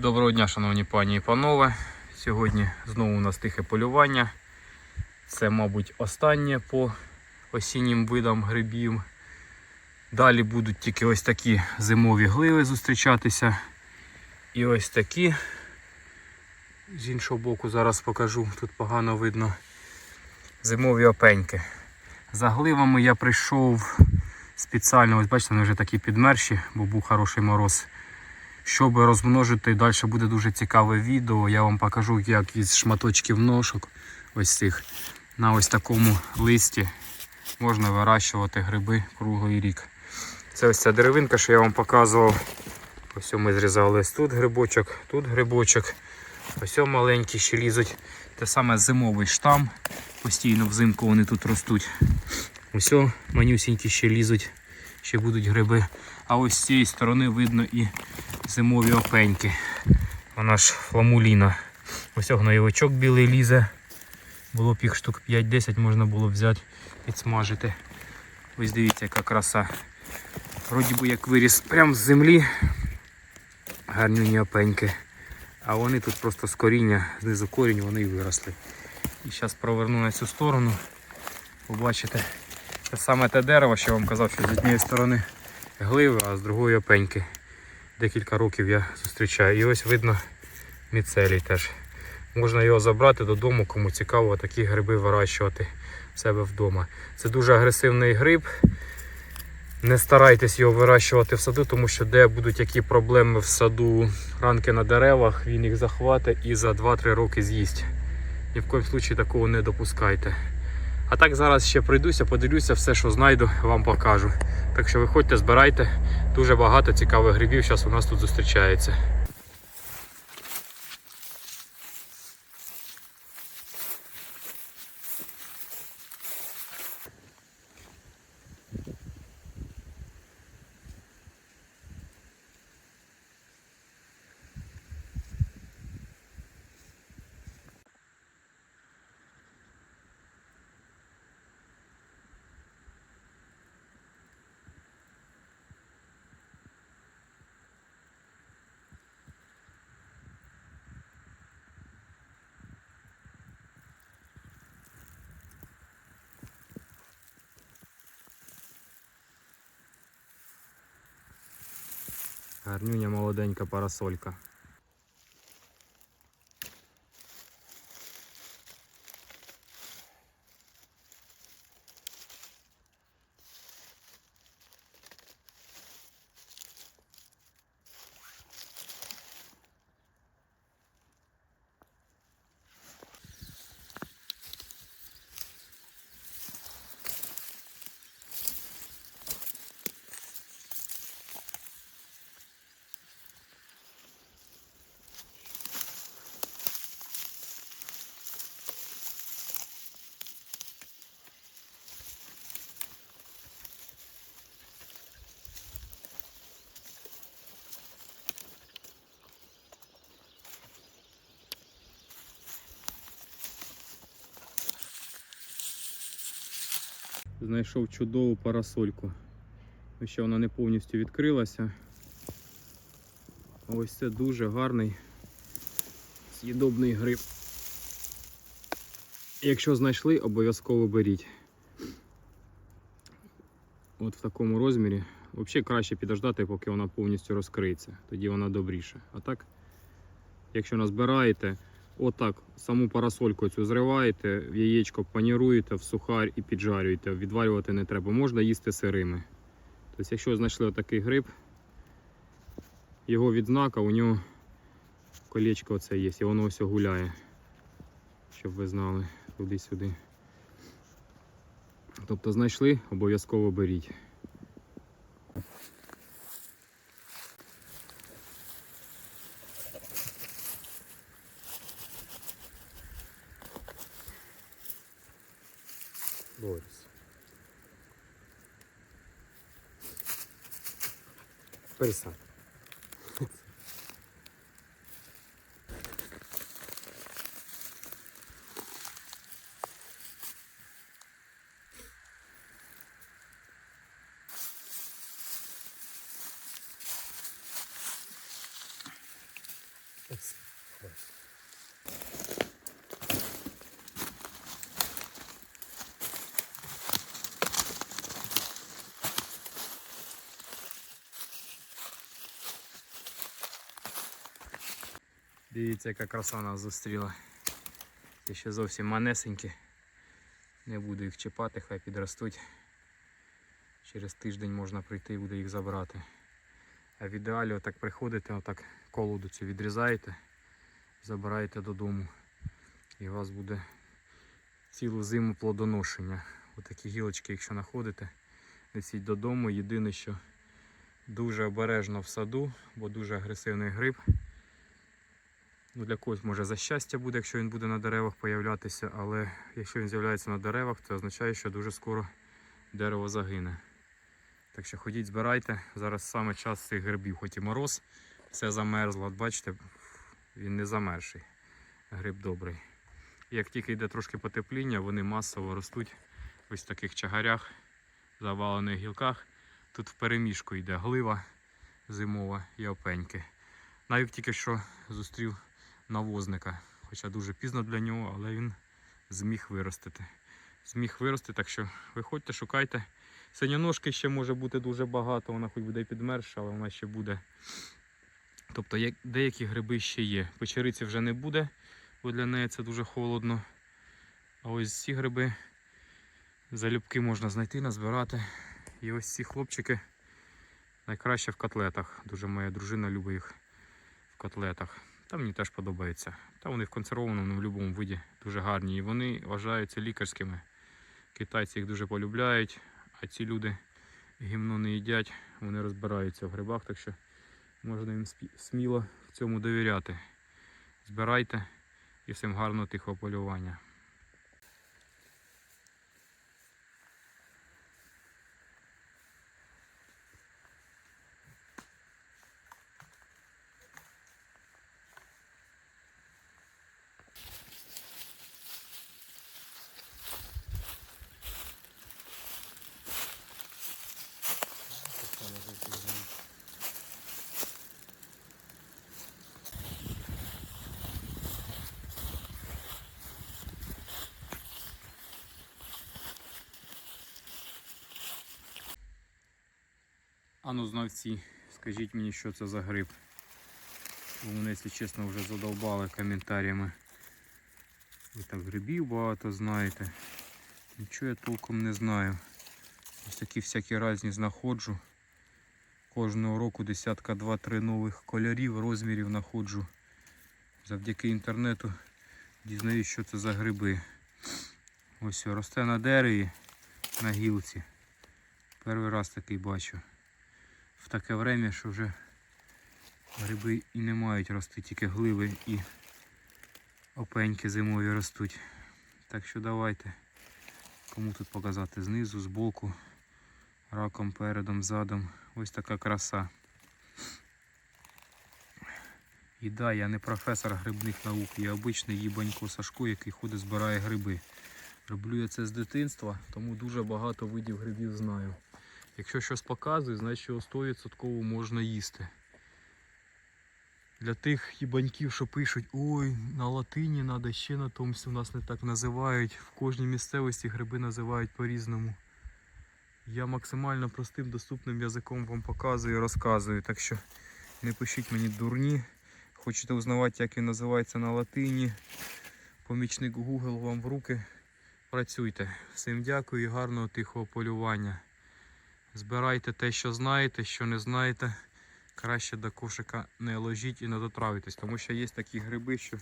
Доброго дня, шановні пані і панове. Сьогодні знову у нас тихе полювання. Це, мабуть, останнє по осіннім видам грибів. Далі будуть тільки ось такі зимові гливи зустрічатися. І ось такі. З іншого боку зараз покажу, тут погано видно. Зимові опеньки. За гливами я прийшов спеціально, ось бачите, вони вже такі підмерші, бо був хороший мороз. Щоб розмножити, далі буде дуже цікаве відео. Я вам покажу, як із шматочків ножок, ось цих, на ось такому листі можна вирощувати гриби круглий рік. Це ось ця деревинка, що я вам показував. Ось ми зрізали ось тут грибочок, тут грибочок. Ось маленькі ще лізуть. Те саме зимовий штам. Постійно взимку вони тут ростуть. Ось манюсінькі ще лізуть, ще будуть гриби. А ось з цієї сторони видно і зимові опеньки. Вона ж фламуліна. Ось гноєвичок білий лізе. Було б їх штук 5-10 можна було взяти, підсмажити. Ось дивіться, яка краса. Вроді би як виріс прямо з землі. Гарнюні опеньки. А вони тут просто з коріння, знизу корінь, вони і виросли. І зараз проверну на цю сторону. Побачите, це саме те дерево, що я вам казав, що з однієї сторони гливи, а з другої опеньки. Декілька років я зустрічаю. І ось видно міцелій теж. Можна його забрати додому, кому цікаво такі гриби вирощувати в себе вдома. Це дуже агресивний гриб. Не старайтесь його вирощувати в саду, тому що де будуть які проблеми в саду, ранки на деревах, він їх захватить і за 2-3 роки з'їсть. Ні в коїм случаї такого не допускайте. А так зараз ще пройдуся, подивлюся, все, що знайду, вам покажу. Так що виходьте, збирайте. Дуже багато цікавих грибів зараз у нас тут зустрічається. Гарнюня молоденька парасолька. Знайшов чудову парасольку. Ще вона не повністю відкрилася. Ось це дуже гарний з'їдобний гриб. Якщо знайшли, обов'язково беріть. От в такому розмірі. Взагалі краще підождати, поки вона повністю розкриється. Тоді вона добріша. А так, якщо назбираєте, отак саму парасольку цю зриваєте, яєчко паніруєте в сухар і піджарюєте. Відварювати не треба. Можна їсти сирими. Тобто, якщо знайшли отакий гриб, його відзнака, у нього колечко оце є, і воно ось гуляє. Щоб ви знали туди-сюди. Тобто знайшли, обов'язково беріть. flores. Pensar. Let's see. Дивіться, яка краса нас зустріла. Це ще зовсім манесенькі. Не буду їх чіпати, хай підростуть. Через тиждень можна прийти і буде їх забрати. А в ідеалі отак приходите, отак колоду цю відрізаєте, забираєте додому. І у вас буде цілу зиму плодоношення. Отакі гілочки, якщо знаходите, несіть додому. Єдине, що дуже обережно в саду, бо дуже агресивний гриб. Ну, для когось може за щастя буде, якщо він буде на деревах появлятися, але якщо він з'являється на деревах, це означає, що дуже скоро дерево загине. Так що ходіть, збирайте. Зараз саме час цих грибів, хоч і мороз, все замерзло. От бачите, він не замерший. Гриб добрий. Як тільки йде трошки потепління, вони масово ростуть ось в таких чагарях, завалених гілках. Тут в переміжку йде глива зимова і опеньки. Навіть тільки що зустрів навозника, хоча дуже пізно для нього, але він зміг виростити. Зміг вирости, так що виходьте, шукайте. Синяножки ще може бути дуже багато, вона хоч буде підмерша, але вона ще буде. Тобто деякі гриби ще є. Печериці вже не буде, бо для неї це дуже холодно. А ось ці гриби залюбки можна знайти, назбирати. І ось ці хлопчики найкраще в котлетах. Дуже моя дружина любить їх в котлетах. Та мені теж подобається. Та вони в консервованому в будь-якому виді дуже гарні. І вони вважаються лікарськими. Китайці їх дуже полюбляють, а ці люди гімно не їдять, вони розбираються в грибах, так що можна їм сміло в цьому довіряти. Збирайте і всім гарного тихого полювання. Ану, знавці, скажіть мені, що це за гриб. Бо мене, якщо чесно, вже задовбали коментарями. Ви так грибів багато знаєте. Нічого я толком не знаю. Ось такі всякі різні знаходжу. Кожного року десятка два-три нових кольорів, розмірів знаходжу. Завдяки інтернету дізнаюсь, що це за гриби. Ось росте на дереві, на гілці. Перший раз такий бачу. Таке время, що вже гриби і не мають рости, тільки гливи і опеньки зимові ростуть. Так що давайте. Кому тут показати знизу, збоку, раком, передом, задом. Ось така краса. І да, я не професор грибних наук, я обичний їбанько Сашко, який ходить збирає гриби. Роблю я це з дитинства, тому дуже багато видів грибів знаю. Якщо щось показую, значить його 100% можна їсти. Для тих їбаньків, що пишуть, ой, на латині треба ще на томсі, у нас не так називають. В кожній місцевості гриби називають по-різному. Я максимально простим доступним язиком вам показую і розказую. Так що не пишіть мені дурні. Хочете узнавати, як він називається на латині. Помічник Google вам в руки. Працюйте. Всім дякую і гарного тихого полювання. Збирайте те, що знаєте, що не знаєте. Краще до кошика не ложіть і не дотравитесь, тому що є такі гриби, що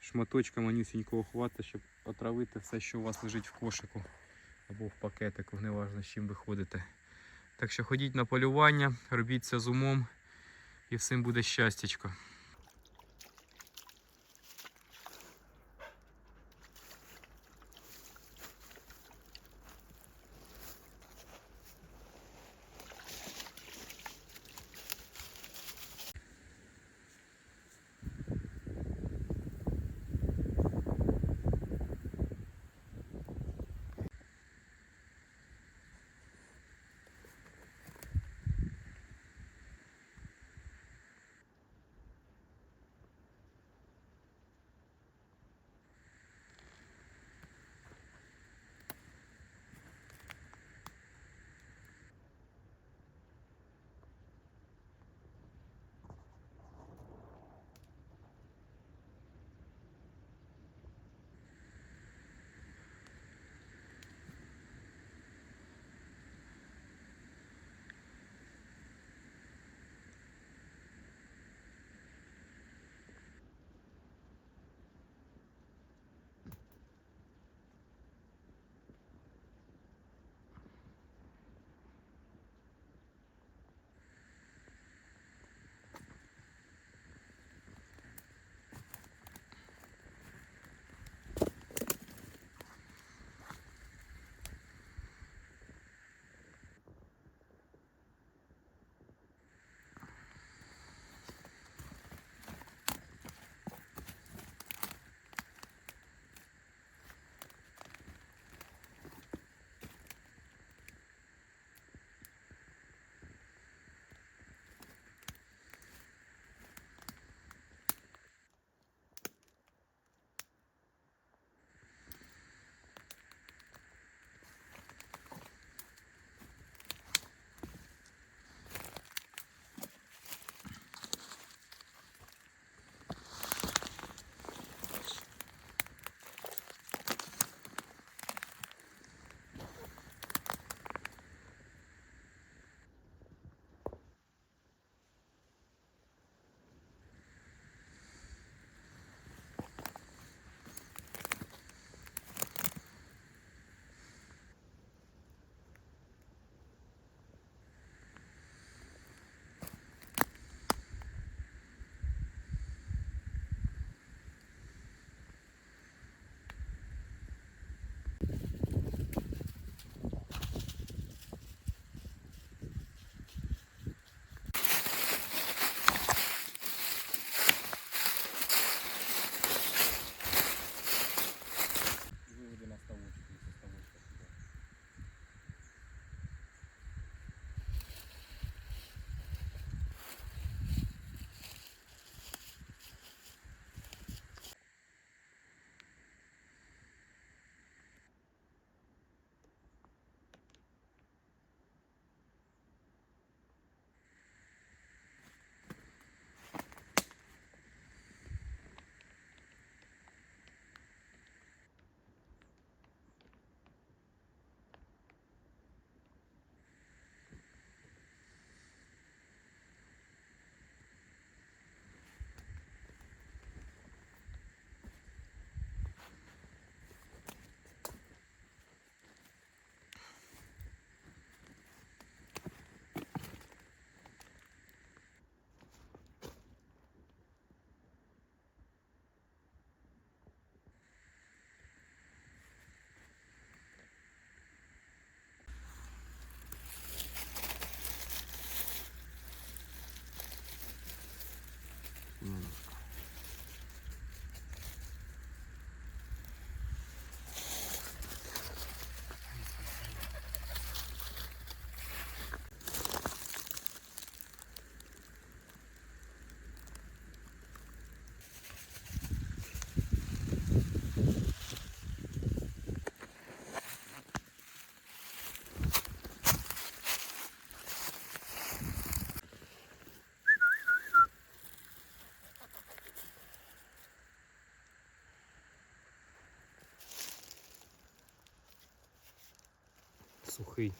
шматочка манюсінького хвата, щоб отравити все, що у вас лежить в кошику або в пакетику, неважно з чим ви ходите. Так що ходіть на полювання, робіть це з умом і всім буде щастячко. Сухий.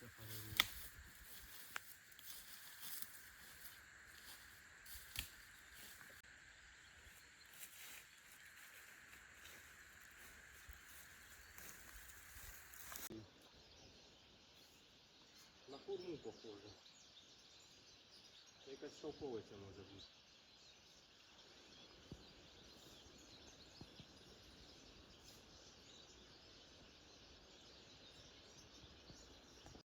Там. Кабанися. На хурму похоже. Якась шовковиця може бути.